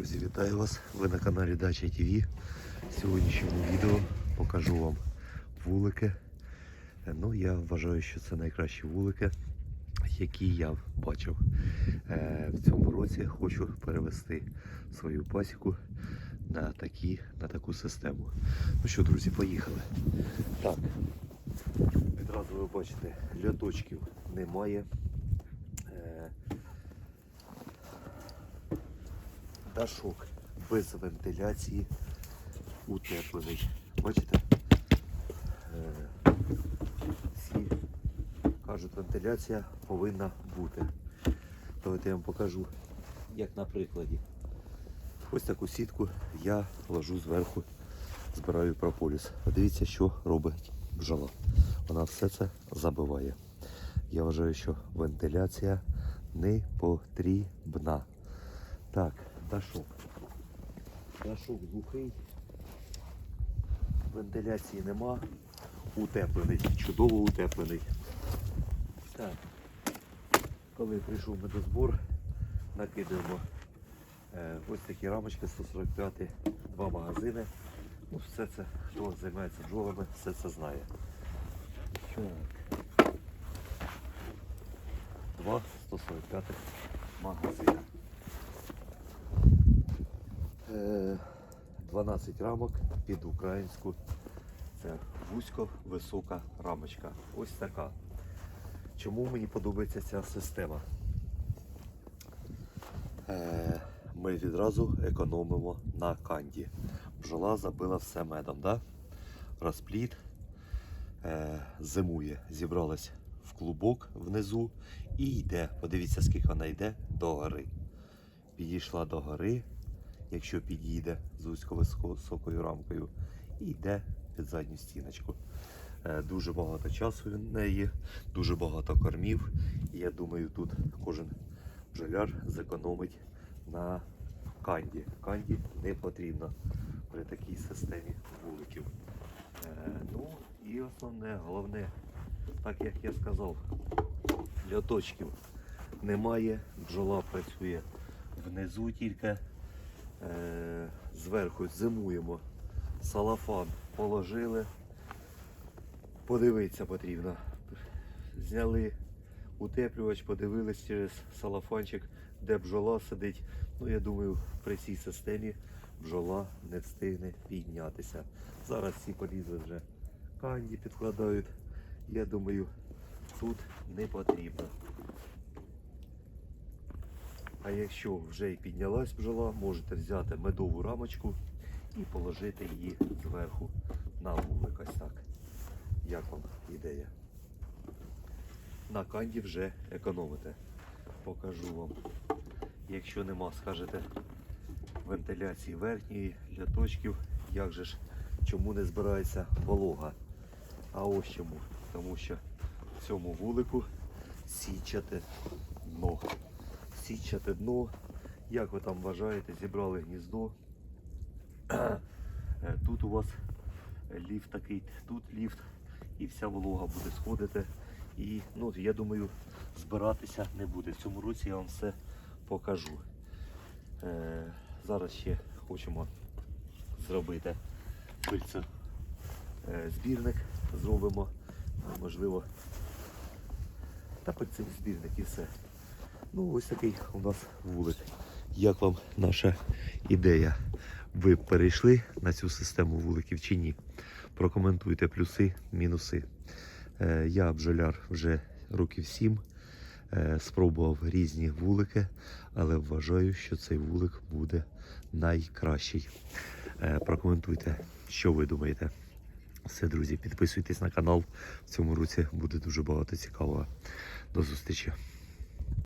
Друзі, вітаю вас! Ви на каналі Дача ТВ. В сьогоднішньому відео покажу вам вулики. Е, Ну, я вважаю, що це найкращі вулики, які я бачив. Е, В цьому році хочу перевести свою пасіку на, такі, на таку систему. Ну що, друзі, поїхали. Так, відразу ви бачите, льоточків немає. Дашок без вентиляції утеплений. Бачите? Е, Всі кажуть, вентиляція повинна бути. Давайте я вам покажу, як на прикладі. Ось таку сітку я ложу зверху, збираю прополіс. Подивіться, що робить бджола. Вона все це забиває. Я вважаю, що вентиляція не потрібна. Так, дашок. Дашок глухий. Вентиляції нема. Утеплений. Чудово утеплений. Так. Коли прийшов медозбор, накидаємо е, ось такі рамочки 145, два магазини. Ну, все це, хто займається бджолами, все це знає. Так. Два 145 магазини. Е, 12 рамок під українську. Це вузько висока рамочка. Ось така. Чому мені подобається ця система? Е, Ми відразу економимо на канді. Бджола забила все медом, да? розпліт е, зимує, зібралась в клубок внизу і йде. Подивіться, скільки вона йде до гори. Підійшла до гори, якщо підійде з високою рамкою, і йде під задню стіночку. Е, Дуже багато часу в неї, дуже багато кормів. І я думаю, тут кожен бджоляр зекономить на канді. Канді не потрібно при такій системі вуликів. Е, Ну і основне, головне, так як я сказав, льоточків немає, бджола працює внизу тільки. Е, Зверху зимуємо. Салафан положили. Подивитися потрібно. Зняли утеплювач, подивились через салафанчик, де бджола сидить. Ну, я думаю, при цій системі бджола не встигне піднятися. Зараз всі полізли вже канді підкладають. Я думаю, тут не потрібно. А якщо вже і піднялась бджола, можете взяти медову рамочку і положити її зверху на вулик. Ось так. Як вам ідея? На канді вже економите. Покажу вам. Якщо нема, скажете, вентиляції верхньої для точків, як же ж, чому не збирається волога? А ось чому. Тому що в цьому вулику січате дно. Січате дно. Як ви там вважаєте, зібрали гніздо. Е, Тут у вас ліфт такий, тут ліфт, і вся волога буде сходити. І ну, я думаю, збиратися не буде. В цьому році я вам все покажу. Е, зараз ще хочемо зробити пильце е, збірник. Зробимо, можливо, та пильцевий збірник і все. Ну, ось такий у нас вулик. Як вам наша ідея? Ви перейшли на цю систему вуликів чи ні? Прокоментуйте плюси, мінуси. Е, Я бджоляр вже років сім. Е, Спробував різні вулики, але вважаю, що цей вулик буде найкращий. Е, Прокоментуйте, що ви думаєте. Все, друзі, підписуйтесь на канал. В цьому році буде дуже багато цікавого. До зустрічі.